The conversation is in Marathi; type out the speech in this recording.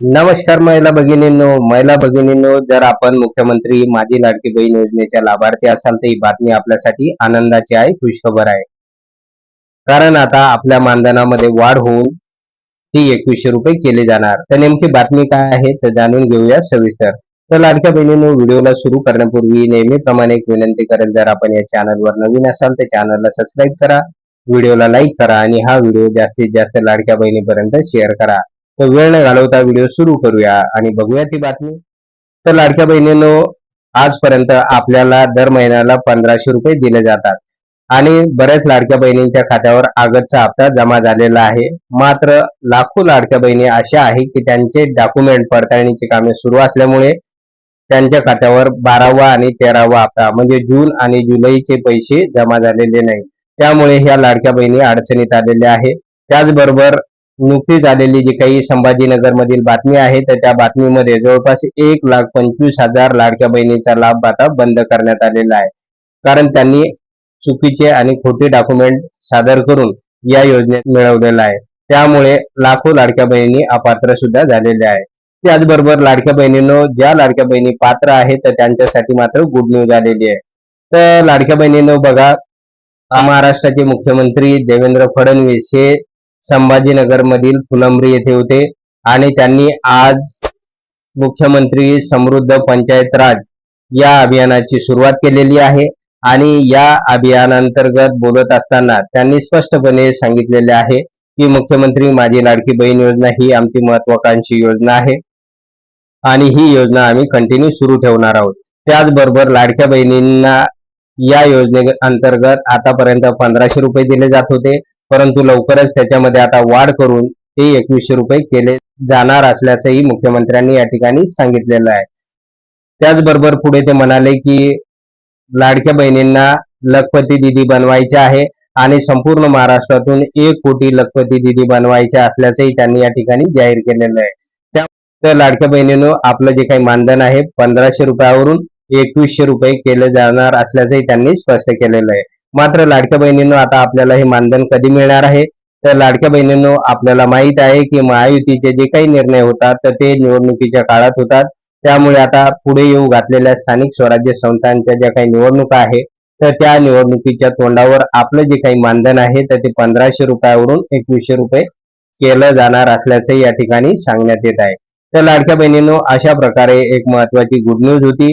नमस्कार महिला भगिनींनो महिला भगिनींनो जर आपण मुख्यमंत्री माझी लाडकी बहीण योजनेच्या लाभार्थी असाल तर ही बातमी आपल्यासाठी आनंदाची आहे खुशखबर आहे. कारण आता आपल्या मानधनामध्ये वाढ होऊन ती एकवीसशे रुपये केले जाणार. तर नेमकी बातमी काय आहे तर जाणून घेऊया सविस्तर. तर लाडक्या बहिणींनो व्हिडिओला सुरू करण्यापूर्वी नेहमीप्रमाणे एक विनंती करेल जर आपण या चॅनलवर नवीन असाल तर चॅनलला सबस्क्राईब करा व्हिडिओला लाईक करा आणि हा व्हिडिओ जास्तीत जास्त लाडक्या बहिणीपर्यंत शेअर करा. तर वेळ न घालवता व्हिडिओ सुरू करूया आणि बघूया ती बातमी. तर लाडक्या बहिणींनो आजपर्यंत आपल्याला दर महिन्याला पंधराशे रुपये दिले जातात. आणि बऱ्याच लाडक्या बहिणींच्या खात्यावर आगतचा हप्ता जमा झालेला आहे. मात्र लाखो लाडक्या बहिणी अशा आहे की त्यांचे डॉक्युमेंट पडताळणीची कामे सुरू असल्यामुळे त्यांच्या खात्यावर बारावा आणि तेरावा हप्ता म्हणजे जून आणि जुलैचे पैसे जमा झालेले नाही. त्यामुळे ह्या लाडक्या बहिणी अडचणीत आलेल्या आहे त्याचबरोबर नुकतीच आलेली जी काही संभाजीनगर मधील बातमी आहे तर त्या बातमीमध्ये जवळपास एक लाख पंचवीस हजार लाडक्या बहिणीचा लाभ आता बंद करण्यात आलेला आहे. कारण त्यांनी चुकीचे आणि खोटे डॉक्युमेंट सादर करून या योजनेत मिळवलेला आहे. त्यामुळे लाखो लाडक्या बहिणी अपात्र सुद्धा झालेल्या आहे. त्याचबरोबर लाडक्या बहिणींनो ज्या लाडक्या बहिणी पात्र आहेत तर त्यांच्यासाठी मात्र गुड न्यूज आलेली आहे. तर लाडक्या बहिणींनो बघा महाराष्ट्राचे मुख्यमंत्री देवेंद्र फडणवीस हे संभाजीनगर मधील फुलंब्री येथे होते आणि त्यांनी आज मुख्यमंत्री समृद्ध पंचायत राज या अभियानाची सुरुवात केलेली आहे. आणि या अभियानांतर्गत बोलत असताना त्यांनी स्पष्टपणे सांगितलेले आहे की मुख्यमंत्री माझी लाडकी बहीण योजना ही आमची महत्वाकांक्षी योजना आहे. आणि ही योजना आम्ही कंटिन्यू सुरू ठेवणार आहोत. त्याचबरोबर लाडक्या बहिणींना या योजने अंतर्गत आतापर्यंत पंधराशे रुपये दिले जात होते. परंतु लवकरच त्याच्यामध्ये आता वाढ करून ते एकवीसशे रुपये केले जाणार असल्याचंही मुख्यमंत्र्यांनी या ठिकाणी सांगितलेलं आहे. त्याचबरोबर पुढे ते म्हणाले की लाडक्या बहिणींना लखपती दिदी बनवायचे आहे आणि संपूर्ण महाराष्ट्रातून एक कोटी लखपती दिदी बनवायच्या असल्याचंही त्यांनी या ठिकाणी जाहीर केलेलं आहे. त्या लाडक्या बहिणीनं आपलं जे काही मानधन आहे पंधराशे रुपयावरून एकवीसशे रुपये केले जाणार असल्याचंही त्यांनी स्पष्ट केलेलं आहे. मात्र लाडक्या बहिणींनो आता आपल्याला हे मानधन कधी मिळणार आहे? तर लाडक्या बहिणींनो आपल्याला माहीत आहे की महायुतीचे जे काही निर्णय होतात तर ते निवडणुकीच्या काळात होतात. त्यामुळे आता पुढे येऊ घातलेल्या स्थानिक स्वराज्य संस्थांच्या ज्या काही निवडणुका आहे तर त्या निवडणुकीच्या तोंडावर आपलं जे काही मानधन आहे तर ते पंधराशे रुपयावरून एकवीसशे रुपये केलं जाणार असल्याचं या ठिकाणी सांगण्यात येत आहे. तर लाडक्या बहिणींनो अशा प्रकारे एक महत्वाची गुड न्यूज होती.